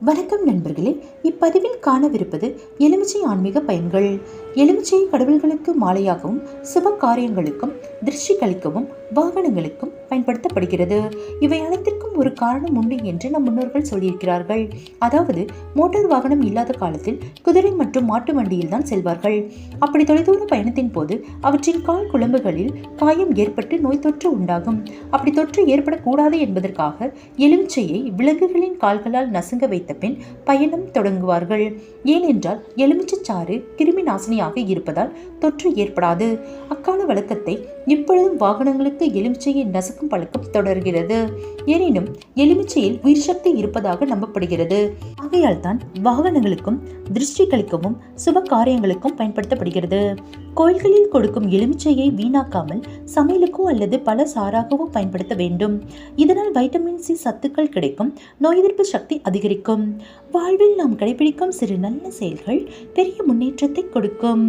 வணக்கம் நண்பர்களே இப்பதிவில் காணவிருப்பது எலுமிச்சை ஆன்மீக பயன்கள். எலுமிச்சையை கடவுள்களுக்கு மாலையாகவும் சுப காரியங்களுக்கும் திருஷ்டி கழிக்கவும் வாகனங்களுக்கும் பயன்படுத்தப்படுகிறது. இவை அனைத்திற்கும் ஒரு காரணம் உண்டு என்று நம் முன்னோர்கள் சொல்லியிருக்கிறார்கள். அதாவது மோட்டார் வாகனம் இல்லாத காலத்தில் குதிரை மற்றும் மாட்டு வண்டியில் தான் செல்வார்கள். அப்படி தொலைதூர பயணத்தின் போது அவற்றின் கால் குழம்புகளில் காயம் ஏற்பட்டு நோய் தொற்று உண்டாகும். அப்படி தொற்று ஏற்படக்கூடாது என்பதற்காக எலுமிச்சையை விலங்குகளின் கால்களால் நசுங்க வைத்த பின் பயணம் தொடங்குவார்கள். ஏனென்றால் எலுமிச்சை சாறு கிருமி நாசினியாக இருப்பதால் தொற்று ஏற்படாது. அக்கால வழக்கத்தை இப்பொழுதும் வாகனங்களுக்கு எலுமிச்சையை நசுக்கும் பழக்கம் தொடர்கிறது. எனினும் எலுமிச்சையில் உயிர் சக்தி இருப்பதாக நம்பப்படுகிறது. ஆகையால் தான் வாகனங்களுக்கும் திருஷ்டி கழிக்கவும் சுப காரியங்களுக்கும் பயன்படுத்தப்படுகிறது. கோயில்களில் கொடுக்கும் எலுமிச்சையை வீணாக்காமல் சமையலுக்கோ அல்லது பல சாராகவோ பயன்படுத்த வேண்டும். இதனால் வைட்டமின் சி சத்துக்கள் கிடைக்கும் நோய் எதிர்ப்பு சக்தி அதிகரிக்கும். வாழ்வில் நாம் கடைபிடிக்கும் சிறு நல்ல செயல்கள் பெரிய முன்னேற்றத்தை கொடுக்கும்.